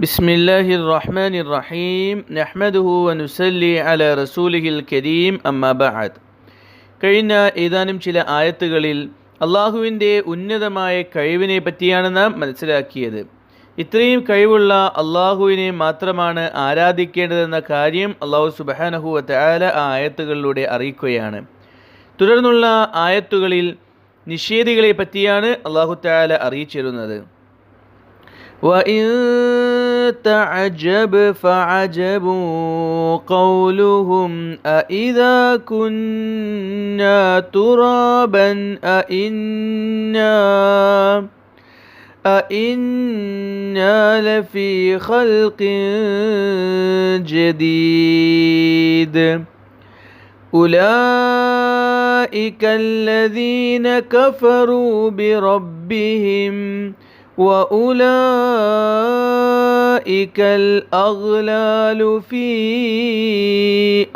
بسم الله الرحمن الرحيم نحمده ونسلي على رسوله الكريم أما بعد കഴിഞ്ഞ ഏതാനും ചില ആയത്തുകളിൽ അള്ളാഹുവിൻ്റെ ഉന്നതമായ കഴിവിനെ പറ്റിയാണ് നാം മനസ്സിലാക്കിയത് ഇത്രയും കഴിവുള്ള അള്ളാഹുവിനെ മാത്രമാണ് ആരാധിക്കേണ്ടതെന്ന കാര്യം അള്ളാഹു സുബാനഹുവ തയാല ആ ആയത്തുകളിലൂടെ അറിയിക്കുകയാണ് തുടർന്നുള്ള ആയത്തുകളിൽ നിഷേധികളെ പറ്റിയാണ് അള്ളാഹു തയാല അറിയിച്ചിരുന്നത് وإن تعجب فعجب قولهم أإذا كنا ترابا أإنا أإنا لفي خلق جديد. أولئك الذين كفروا بربهم وأولئك الأغلال في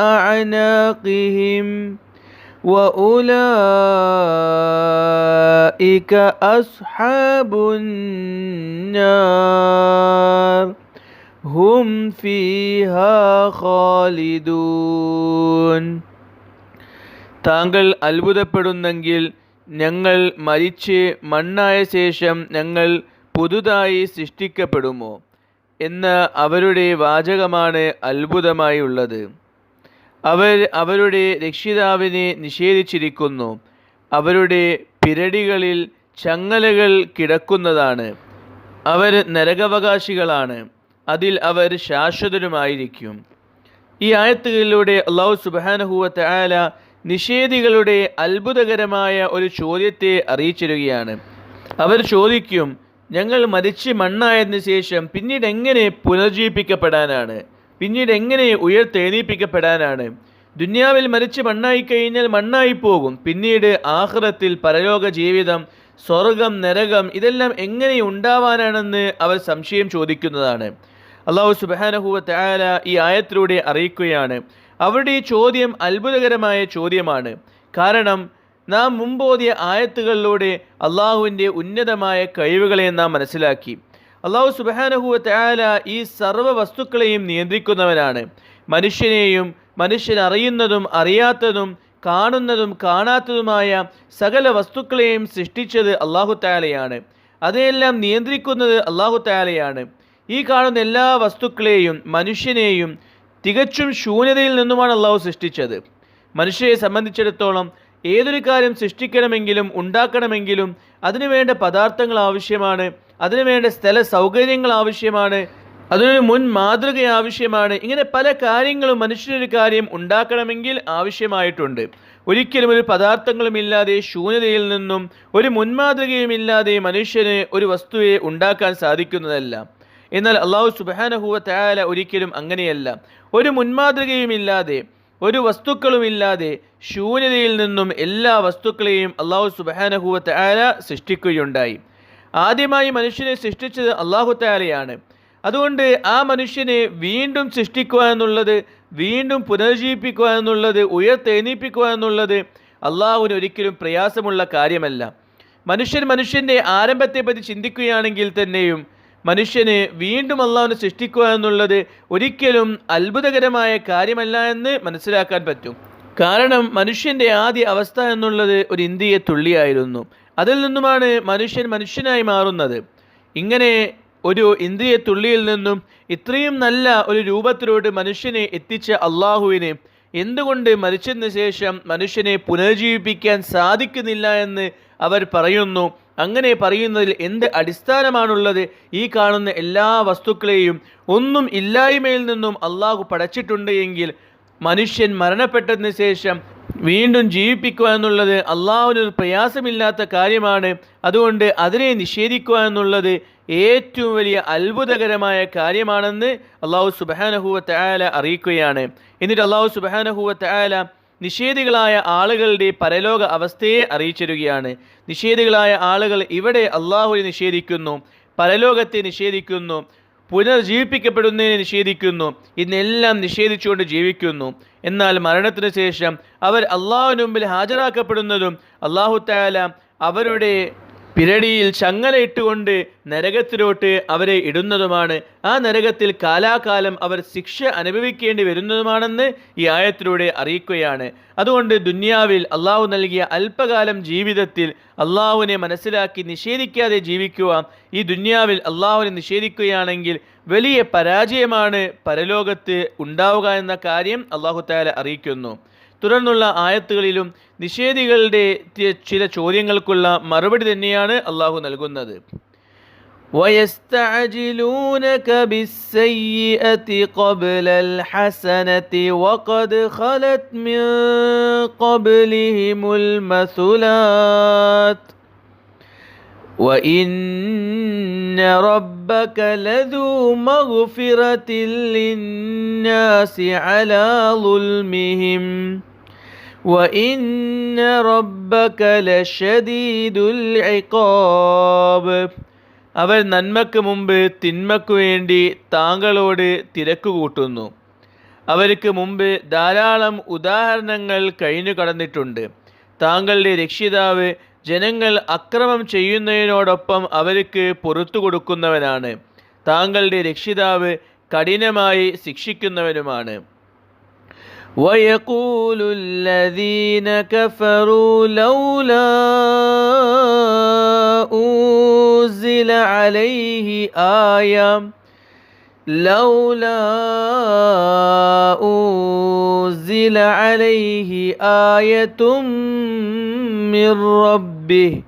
أعناقهم وأولئك أصحاب النار هم فيها خالدون താങ്കൾ അത്ഭുതപ്പെടുന്നെങ്കിൽ ഞങ്ങൾ മരിച്ച് മണ്ണായ ശേഷം ഞങ്ങൾ പുതുതായി സൃഷ്ടിക്കപ്പെടുമോ എന്ന അവരുടെ വാചകമാണ് അത്ഭുതമായി ഉള്ളത് അവർ അവരുടെ രക്ഷിതാവിനെ നിഷേധിച്ചിരിക്കുന്നു. അവരുടെ പിരടികളിൽ ചങ്ങലകൾ കിടക്കുന്നതാണ്. അവർ നരകവകാശികളാണ്. അതിൽ അവർ ശാശ്വതരുമായിരിക്കും. ഈ ആയത്തുകളിലൂടെ അള്ളാഹു സുബാനഹുവ ആല നിഷേധികളുടെ അത്ഭുതകരമായ ഒരു ചോദ്യത്തെ അറിയിച്ചിരുകയാണ് അവർ ചോദിക്കും ഞങ്ങൾ മരിച്ച് മണ്ണായതിനു ശേഷം പിന്നീട് എങ്ങനെ പുനർജീവിപ്പിക്കപ്പെടാനാണ് പിന്നീട് എങ്ങനെ ഉയർത്തെഴുന്നേൽപ്പിക്കപ്പെടാനാണ്? ദുന്യാവിൽ മരിച്ച് മണ്ണായി കഴിഞ്ഞാൽ മണ്ണായി പോകും പിന്നീട് ആഹ്റത്തിൽ പരലോക ജീവിതം സ്വർഗം നരകം ഇതെല്ലാം എങ്ങനെ ഉണ്ടാവാനാണെന്ന് അവർ സംശയം ചോദിക്കുന്നതാണ്. അള്ളാഹു സുബാനഹുവ തയാല ഈ ആയത്തിലൂടെ അറിയിക്കുകയാണ്. അവരുടെ ഈ ചോദ്യം അത്ഭുതകരമായ ചോദ്യമാണ്. കാരണം നാം മുമ്പോതിയ ആയത്തുകളിലൂടെ അള്ളാഹുവിന്റെ ഉന്നതമായ കഴിവുകളെ നാം മനസ്സിലാക്കി. അള്ളാഹു സുബാനഹുവ തയാല ഈ സർവ വസ്തുക്കളെയും നിയന്ത്രിക്കുന്നവനാണ്. മനുഷ്യനെയും മനുഷ്യനറിയുന്നതും അറിയാത്തതും കാണുന്നതും കാണാത്തതുമായ സകല വസ്തുക്കളെയും സൃഷ്ടിച്ചത് അള്ളാഹു തയാലയാണ് അതെല്ലാം നിയന്ത്രിക്കുന്നത് അള്ളാഹു തയാലയാണ് ഈ കാണുന്ന എല്ലാ വസ്തുക്കളെയും മനുഷ്യനെയും തികച്ചും ശൂന്യതയിൽ നിന്നുമാണ് അള്ളാഹു സൃഷ്ടിച്ചത്. മനുഷ്യരെ സംബന്ധിച്ചിടത്തോളം ഏതൊരു കാര്യം സൃഷ്ടിക്കണമെങ്കിലും ഉണ്ടാക്കണമെങ്കിലും അതിനുവേണ്ട പദാർത്ഥങ്ങൾ ആവശ്യമാണ് അതിനുവേണ്ട സ്ഥല സൗകര്യങ്ങൾ ആവശ്യമാണ് അതിനൊരു മുൻ മാതൃക ആവശ്യമാണ്. ഇങ്ങനെ പല കാര്യങ്ങളും മനുഷ്യനൊരു കാര്യം ഉണ്ടാക്കണമെങ്കിൽ ആവശ്യമായിട്ടുണ്ട്. ഒരിക്കലും ഒരു പദാർത്ഥങ്ങളുമില്ലാതെ ശൂന്യതയിൽ നിന്നും ഒരു മുൻമാതൃകയുമില്ലാതെ മനുഷ്യന് ഒരു വസ്തുവെ ഉണ്ടാക്കാൻ സാധിക്കുന്നതല്ല. എന്നാൽ അള്ളാഹു സുബാനഹുവ തയാല ഒരിക്കലും അങ്ങനെയല്ല. ഒരു മുൻമാതൃകയുമില്ലാതെ ഒരു വസ്തുക്കളുമില്ലാതെ ശൂന്യതയിൽ നിന്നും എല്ലാ വസ്തുക്കളെയും അള്ളാഹു സുബാനഹുവത്ത് ആല സൃഷ്ടിക്കുകയുണ്ടായി. ആദ്യമായി മനുഷ്യനെ സൃഷ്ടിച്ചത് അള്ളാഹു താലയാണ് അതുകൊണ്ട് ആ മനുഷ്യനെ വീണ്ടും സൃഷ്ടിക്കുക എന്നുള്ളത് വീണ്ടും പുനർജീവിപ്പിക്കുക എന്നുള്ളത് ഉയർത്തെണീപ്പിക്കുക എന്നുള്ളത് അള്ളാഹുവിന് ഒരിക്കലും പ്രയാസമുള്ള കാര്യമല്ല. മനുഷ്യൻ മനുഷ്യന്റെ ആരംഭത്തെപ്പറ്റി ചിന്തിക്കുകയാണെങ്കിൽ തന്നെയും മനുഷ്യന് വീണ്ടും അള്ളാഹുവിനെ സൃഷ്ടിക്കുക എന്നുള്ളത് ഒരിക്കലും അത്ഭുതകരമായ കാര്യമല്ല എന്ന് മനസ്സിലാക്കാൻ പറ്റും. കാരണം മനുഷ്യന്റെ ആദ്യ അവസ്ഥ എന്നുള്ളത് ഒരു ഇന്ത്യയെ തുള്ളിയായിരുന്നു. അതിൽ നിന്നുമാണ് മനുഷ്യൻ മനുഷ്യനായി മാറുന്നത്. ഇങ്ങനെ ഒരു ഇന്ദ്രിയ തുള്ളിയിൽ നിന്നും ഇത്രയും നല്ല ഒരു രൂപത്തിലോട്ട് മനുഷ്യനെ എത്തിച്ച അള്ളാഹുവിനെ എന്തുകൊണ്ട് മരിച്ചതിന് ശേഷം മനുഷ്യനെ പുനർജീവിപ്പിക്കാൻ സാധിക്കുന്നില്ല എന്ന് അവർ പറയുന്നു. അങ്ങനെ പറയുന്നതിൽ എന്ത് അടിസ്ഥാനമാണുള്ളത്? ഈ കാണുന്ന എല്ലാ വസ്തുക്കളെയും ഒന്നും ഇല്ലായ്മയിൽ നിന്നും അള്ളാഹു പടച്ചിട്ടുണ്ട് എങ്കിൽ മനുഷ്യൻ മരണപ്പെട്ടതിന് ശേഷം വീണ്ടും ജീവിപ്പിക്കുക എന്നുള്ളത് അള്ളാഹുവിനൊരു പ്രയാസമില്ലാത്ത കാര്യമാണ്. അതുകൊണ്ട് അതിനെ നിഷേധിക്കുക എന്നുള്ളത് ഏറ്റവും വലിയ അത്ഭുതകരമായ കാര്യമാണെന്ന് അള്ളാഹു സുബാനഹുവ തയാല അറിയിക്കുകയാണ്. എന്നിട്ട് അള്ളാഹു സുബാനഹുവ തയാല നിഷേധികളായ ആളുകളുടെ പരലോക അവസ്ഥയെ അറിയിച്ചിരുകയാണ് നിഷേധികളായ ആളുകൾ ഇവിടെ അള്ളാഹുവിനെ നിഷേധിക്കുന്നു പരലോകത്തെ നിഷേധിക്കുന്നു പുനർജീവിപ്പിക്കപ്പെടുന്നതിനെ നിഷേധിക്കുന്നു ഇന്നെല്ലാം നിഷേധിച്ചുകൊണ്ട് ജീവിക്കുന്നു. എന്നാൽ മരണത്തിന് ശേഷം അവർ അള്ളാഹുവിന് മുമ്പിൽ ഹാജരാക്കപ്പെടുന്നതും അള്ളാഹു താല അവരുടെ പിരടിയിൽ ചങ്ങലയിട്ടുകൊണ്ട് നരകത്തിലോട്ട് അവരെ ഇടുന്നതുമാണ്. ആ നരകത്തിൽ കാലാകാലം അവർ ശിക്ഷ അനുഭവിക്കേണ്ടി വരുന്നതുമാണെന്ന് ഈ ആയത്തിലൂടെ അറിയിക്കുകയാണ്. അതുകൊണ്ട് ദുന്യാവിൽ അള്ളാഹു നൽകിയ അല്പകാലം ജീവിതത്തിൽ അള്ളാഹുവിനെ മനസ്സിലാക്കി നിഷേധിക്കാതെ ജീവിക്കുക ഈ ദുന്യാവിൽ അള്ളാഹുവിനെ നിഷേധിക്കുകയാണെങ്കിൽ വലിയ പരാജയമാണ് പരലോകത്ത് ഉണ്ടാവുക എന്ന കാര്യം അള്ളാഹു താല അറിയിക്കുന്നു. തുടർന്നുള്ള ആയത്തുകളിലും നിഷേധികളുടെ തി- ചില ചോദ്യങ്ങൾക്കുള്ള മറുപടി തന്നെയാണ് അള്ളാഹു നൽകുന്നത് ويستعجلونك بالسيئة قبل الحسنة وقد خلت من قبلهم المثلات وإن ربك لذو مغفرة للناس على ظلمهم وإن ربك لشديد العقاب അവർ നന്മക്ക് മുമ്പ് തിന്മയ്ക്കു വേണ്ടി താങ്കളോട് തിരക്ക് കൂട്ടുന്നു അവർക്ക് മുമ്പ് ധാരാളം ഉദാഹരണങ്ങൾ കഴിഞ്ഞു കടന്നിട്ടുണ്ട് താങ്കളുടെ രക്ഷിതാവ് ജനങ്ങൾ അക്രമം ചെയ്യുന്നതിനോടൊപ്പം അവർക്ക് പുറത്തു കൊടുക്കുന്നവനാണ് താങ്കളുടെ രക്ഷിതാവ് കഠിനമായി ശിക്ഷിക്കുന്നവനുമാണ് ويقول الذين كفروا لولا أنزل عليه آية لولا أنزل عليه آية من ربه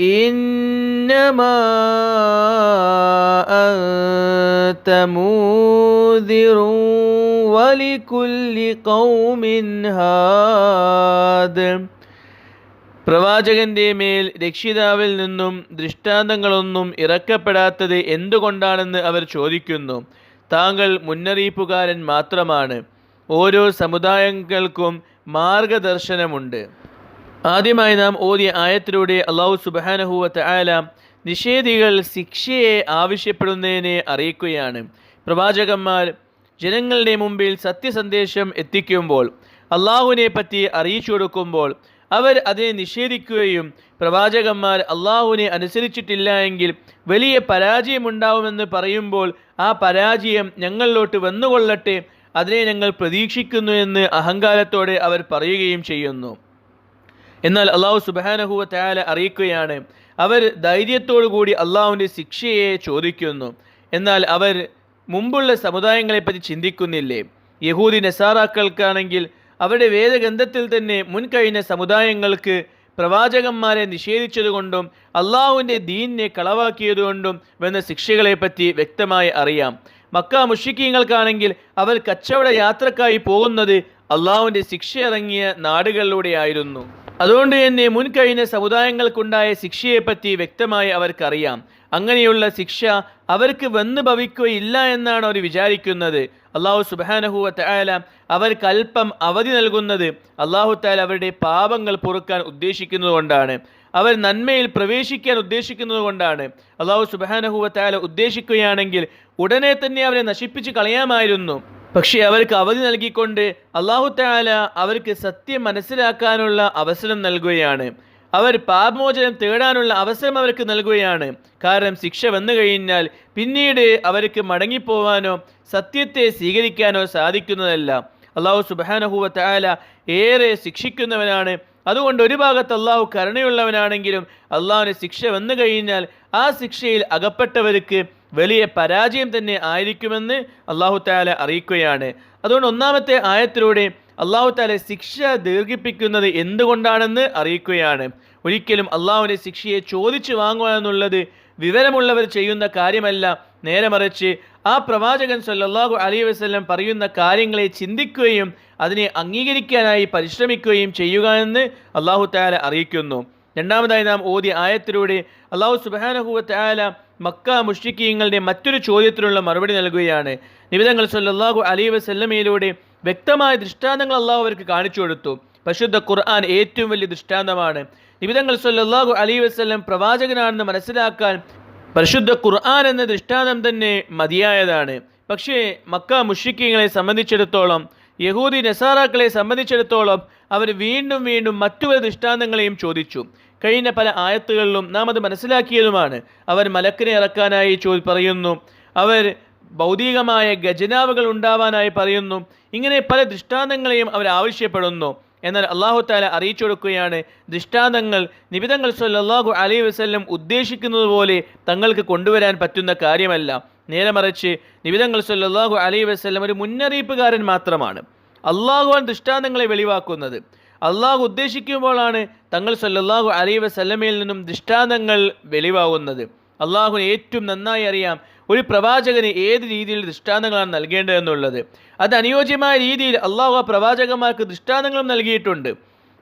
إنما أنت منذر വലിക്കുല്ലി കൗമിൻ പ്രവാചകന്റെ മേൽ രക്ഷിതാവിൽ നിന്നും ദൃഷ്ടാന്തങ്ങളൊന്നും ഇറക്കപ്പെടാത്തത് എന്തുകൊണ്ടാണെന്ന് അവർ ചോദിക്കുന്നു. താങ്കൾ മുന്നറിയിപ്പുകാരൻ മാത്രമാണ്. ഓരോ സമുദായങ്ങൾക്കും മാർഗദർശനമുണ്ട്. ആദ്യമായി നാം ഓതിയ ആയത്തിലൂടെ അള്ളാഹു സുബാനഹുവത്ത് ആല നിഷേധികൾ ശിക്ഷയെ ആവശ്യപ്പെടുന്നതിനെ അറിയിക്കുകയാണ്. പ്രവാചകന്മാർ ജനങ്ങളുടെ മുമ്പിൽ സത്യസന്ദേശം എത്തിക്കുമ്പോൾ അള്ളാഹുവിനെ പറ്റി അറിയിച്ചു കൊടുക്കുമ്പോൾ അവർ അതിനെ നിഷേധിക്കുകയും പ്രവാചകന്മാർ അള്ളാഹുവിനെ അനുസരിച്ചിട്ടില്ല എങ്കിൽ വലിയ പരാജയമുണ്ടാവുമെന്ന് പറയുമ്പോൾ ആ പരാജയം ഞങ്ങളിലോട്ട് വന്നുകൊള്ളട്ടെ അതിനെ ഞങ്ങൾ പ്രതീക്ഷിക്കുന്നു എന്ന് അഹങ്കാരത്തോടെ അവർ പറയുകയും ചെയ്യുന്നു. എന്നാൽ അള്ളാഹു സുബാനഹുവ തയാല അറിയിക്കുകയാണ് അവർ ധൈര്യത്തോടു കൂടി അള്ളാഹുവിന്റെ ശിക്ഷയെ ചോദിക്കുന്നു. എന്നാൽ അവർ മുമ്പുള്ള സമുദായങ്ങളെപ്പറ്റി ചിന്തിക്കുന്നില്ലേ? യഹൂദി നസാറാക്കൾക്കാണെങ്കിൽ അവരുടെ വേദഗ്രന്ഥത്തിൽ തന്നെ മുൻകഴിഞ്ഞ സമുദായങ്ങൾക്ക് പ്രവാചകന്മാരെ നിഷേധിച്ചതുകൊണ്ടും അള്ളാഹുവിന്റെ ദീനിനെ കളവാക്കിയതുകൊണ്ടും വന്ന ശിക്ഷകളെപ്പറ്റി വ്യക്തമായി അറിയാം. മക്ക മുഷിക്കീങ്ങൾക്കാണെങ്കിൽ അവർ കച്ചവട യാത്രക്കായി പോകുന്നത് അള്ളാഹുവിന്റെ ശിക്ഷ ഇറങ്ങിയ നാടുകളിലൂടെയായിരുന്നു. അതുകൊണ്ട് തന്നെ മുൻകഴിഞ്ഞ സമുദായങ്ങൾക്കുണ്ടായ ശിക്ഷയെപ്പറ്റി വ്യക്തമായി അവർക്കറിയാം. അങ്ങനെയുള്ള ശിക്ഷ അവർക്ക് വന്ന് ഭവിക്കുകയില്ല എന്നാണ് അവർ വിചാരിക്കുന്നത്. അള്ളാഹു സുബാനഹുവ തായാല അവർക്ക് അല്പം അവധി നൽകുന്നത് അള്ളാഹു താല അവരുടെ പാപങ്ങൾ പൊറുക്കാൻ ഉദ്ദേശിക്കുന്നതുകൊണ്ടാണ് അവർ നന്മയിൽ പ്രവേശിക്കാൻ ഉദ്ദേശിക്കുന്നത് കൊണ്ടാണ്. അള്ളാഹു സുബാനഹുവ തായാല ഉദ്ദേശിക്കുകയാണെങ്കിൽ ഉടനെ തന്നെ അവരെ നശിപ്പിച്ച് കളയാമായിരുന്നു. പക്ഷേ അവർക്ക് അവധി നൽകിക്കൊണ്ട് അള്ളാഹു താല അവർക്ക് സത്യം മനസ്സിലാക്കാനുള്ള അവസരം നൽകുകയാണ്. അവർ പാപമോചനം തേടാനുള്ള അവസരം അവർക്ക് നൽകുകയാണ്. കാരണം ശിക്ഷ വന്നു കഴിഞ്ഞാൽ പിന്നീട് അവർക്ക് മടങ്ങിപ്പോവാനോ സത്യത്തെ സ്വീകരിക്കാനോ സാധിക്കുന്നതല്ല. അള്ളാഹു സുബാനഹുവ താല ഏറെ ശിക്ഷിക്കുന്നവനാണ്. അതുകൊണ്ട് ഒരു ഭാഗത്ത് അള്ളാഹു കരുണയുള്ളവനാണെങ്കിലും അള്ളാഹുവിന് ശിക്ഷ വന്നു കഴിഞ്ഞാൽ ആ ശിക്ഷയിൽ അകപ്പെട്ടവർക്ക് വലിയ പരാജയം തന്നെ ആയിരിക്കുമെന്ന് അള്ളാഹു താല അറിയിക്കുകയാണ്. അതുകൊണ്ട് ഒന്നാമത്തെ ആയത്തിലൂടെ അള്ളാഹു താല ശിക്ഷ ദീർഘിപ്പിക്കുന്നത് എന്തുകൊണ്ടാണെന്ന് അറിയിക്കുകയാണ്. ഒരിക്കലും അള്ളാഹുവിന്റെ ശിക്ഷയെ ചോദിച്ചു വാങ്ങുക എന്നുള്ളത് വിവരമുള്ളവർ ചെയ്യുന്ന കാര്യമല്ല. നേരെ മറിച്ച് ആ പ്രവാചകൻ സല്ലാഹു അലൈഹി വസല്ലം പറയുന്ന കാര്യങ്ങളെ ചിന്തിക്കുകയും അതിനെ അംഗീകരിക്കാനായി പരിശ്രമിക്കുകയും ചെയ്യുക എന്ന് അള്ളാഹു താല അറിയിക്കുന്നു. രണ്ടാമതായി നാം ഓതിയ ആയത്തിലൂടെ അള്ളാഹു സുബാനഹുവ താല മക്ക മുഷ്രിക്കീങ്ങളുടെ മറ്റൊരു ചോദ്യത്തിനുള്ള മറുപടി നൽകുകയാണ്. നിബിതങ്ങൾ സല്ലാഹു അലൈഹി വസല്ലമയിലൂടെ വ്യക്തമായ ദൃഷ്ടാന്തങ്ങൾ അള്ളാഹു അവർക്ക് കാണിച്ചു കൊടുത്തു. പരിശുദ്ധ ഖുർആൻ ഏറ്റവും വലിയ ദൃഷ്ടാന്തമാണ്. നിബിതങ്ങൾ സല്ലാഹു അലൈഹി വസല്ലം പ്രവാചകനാണെന്ന് മനസ്സിലാക്കാൻ പരിശുദ്ധ ഖുർആൻ എന്ന ദൃഷ്ടാന്തം തന്നെ മതിയായതാണ്. പക്ഷേ മക്ക മുഷ്രിക്കീങ്ങളെ സംബന്ധിച്ചിടത്തോളം യഹൂദി നസാറാക്കളെ സംബന്ധിച്ചിടത്തോളം അവർ വീണ്ടും വീണ്ടും മറ്റു പല ദൃഷ്ടാന്തങ്ങളെയും ചോദിച്ചു. കഴിഞ്ഞ പല ആയത്തുകളിലും നാം അത് മനസ്സിലാക്കിയതുമാണ്. അവർ മലക്കിനെ ഇറക്കാനായി ചോ പറയുന്നു. അവർ ഭൗതികമായ ഖജനാവുകൾ ഉണ്ടാവാനായി പറയുന്നു. ഇങ്ങനെ പല ദൃഷ്ടാന്തങ്ങളെയും അവർ ആവശ്യപ്പെടുന്നു. എന്നാൽ അള്ളാഹു താല അറിയിച്ചു കൊടുക്കുകയാണ് ദൃഷ്ടാന്തങ്ങൾ നിബിതങ്ങൾ സല്ലാഹു അലൈഹി വസ്ല്ലം ഉദ്ദേശിക്കുന്നത് പോലെ തങ്ങൾക്ക് കൊണ്ടുവരാൻ പറ്റുന്ന കാര്യമല്ല. നേരെ മറിച്ച് നിബിതങ്ങൾ സല്ലാഹു അലൈഹി വസ്ല്ലം ഒരു മുന്നറിയിപ്പുകാരൻ മാത്രമാണ്. അള്ളാഹുവാൻ ദൃഷ്ടാന്തങ്ങളെ വെളിവാക്കുന്നത്. അള്ളാഹു ഉദ്ദേശിക്കുമ്പോഴാണ് തങ്ങൾ സല്ലല്ലാഹു അലൈഹി വസല്ലമയിൽ നിന്നും ദൃഷ്ടാന്തങ്ങൾ വെളിവാകുന്നത്. അള്ളാഹുവിന് ഏറ്റവും നന്നായി അറിയാം ഒരു പ്രവാചകന് ഏത് രീതിയിൽ ദൃഷ്ടാന്തങ്ങളാണ് നൽകേണ്ടതെന്നുള്ളത് അത് അനുയോജ്യമായ രീതിയിൽ അള്ളാഹു ആ പ്രവാചകന്മാർക്ക് ദൃഷ്ടാന്തങ്ങളും നൽകിയിട്ടുണ്ട്.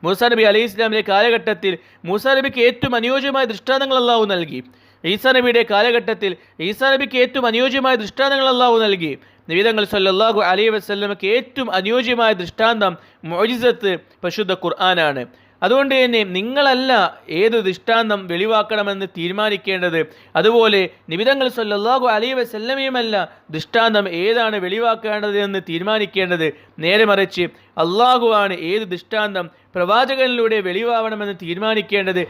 മൂസാ നബി അലൈഹി ഇസ്ലാമിലെ കാലഘട്ടത്തിൽ മൂസാ നബിക്ക് ഏറ്റവും അനുയോജ്യമായ ദൃഷ്ടാന്തങ്ങൾ അള്ളാഹു നൽകി. ഈസാ നബിയുടെ കാലഘട്ടത്തിൽ ഈസാ നബിക്ക് ഏറ്റവും അനുയോജ്യമായ ദൃഷ്ടാന്തങ്ങൾ അള്ളാഹു നൽകി. നിവേദങ്ങൾ സല്ലാഹു അലൈഹി വസല്ലമക്ക് ഏറ്റവും അനുയോജ്യമായ ദൃഷ്ടാന്തം മൊജിസത്ത് പരിശുദ്ധ ഖുർആനാണ്. അതുകൊണ്ട് തന്നെ നിങ്ങളല്ല ഏത് ദൃഷ്ടാന്തം വെളിവാക്കണമെന്ന് തീരുമാനിക്കേണ്ടത്. അതുപോലെ നിബിതങ്ങൾ സല്ലല്ലാഹു അലൈഹി വസല്ലമയുമല്ല ദൃഷ്ടാന്തം ഏതാണ് വെളിവാക്കേണ്ടത് എന്ന് തീരുമാനിക്കേണ്ടത്. നേരെ മറിച്ച് അള്ളാഹുവാണ് ഏത് ദൃഷ്ടാന്തം പ്രവാചകനിലൂടെ വെളിവാവണമെന്ന് തീരുമാനിക്കേണ്ടത്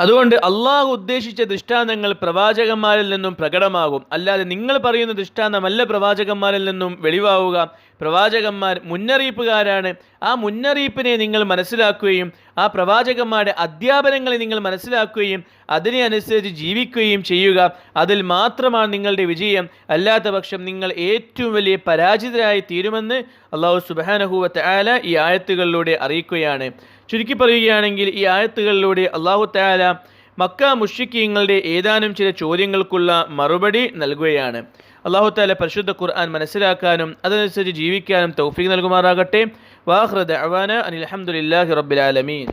അതുകൊണ്ട് അള്ളാഹു ഉദ്ദേശിച്ച ദൃഷ്ടാന്തങ്ങൾ പ്രവാചകന്മാരിൽ നിന്നും പ്രകടമാകും. അല്ലാതെ നിങ്ങൾ പറയുന്ന ദൃഷ്ടാന്തമല്ല പ്രവാചകന്മാരിൽ നിന്നും വെളിവാവുക. പ്രവാചകന്മാർ മുന്നറിയിപ്പുകാരാണ്. ആ മുന്നറിയിപ്പിനെ നിങ്ങൾ മനസ്സിലാക്കുകയും ആ പ്രവാചകന്മാരുടെ അധ്യാപനങ്ങളെ നിങ്ങൾ മനസ്സിലാക്കുകയും അതിനെ അനുസരിച്ച് ജീവിക്കുകയും ചെയ്യുക. അതിൽ മാത്രമാണ് നിങ്ങളുടെ വിജയം. അല്ലാത്ത പക്ഷം നിങ്ങൾ ഏറ്റവും വലിയ പരാജിതരായി തീരുമെന്ന് അള്ളാഹു സുബാനഹുവത്ത് ആല ഈ ആയത്തുകളിലൂടെ അറിയിക്കുകയാണ്. ചുരുക്കി പറയുകയാണെങ്കിൽ ഈ ആയത്തുകളിലൂടെ അള്ളാഹു താല മക്ക മുഷിക്കീങ്ങളുടെ ഏതാനും ചില ചോദ്യങ്ങൾക്കുള്ള മറുപടി നൽകുകയാണ്. അള്ളാഹു താല പരിശുദ്ധ ഖുർആൻ മനസ്സിലാക്കാനും അതനുസരിച്ച് ജീവിക്കാനും തൗഫീഖ് നൽകുമാറാകട്ടെ. വാഹൃദ് അവാന അനിൽ അഹമ്മദില്ലാഹി റബ്ബിലാലമീൻ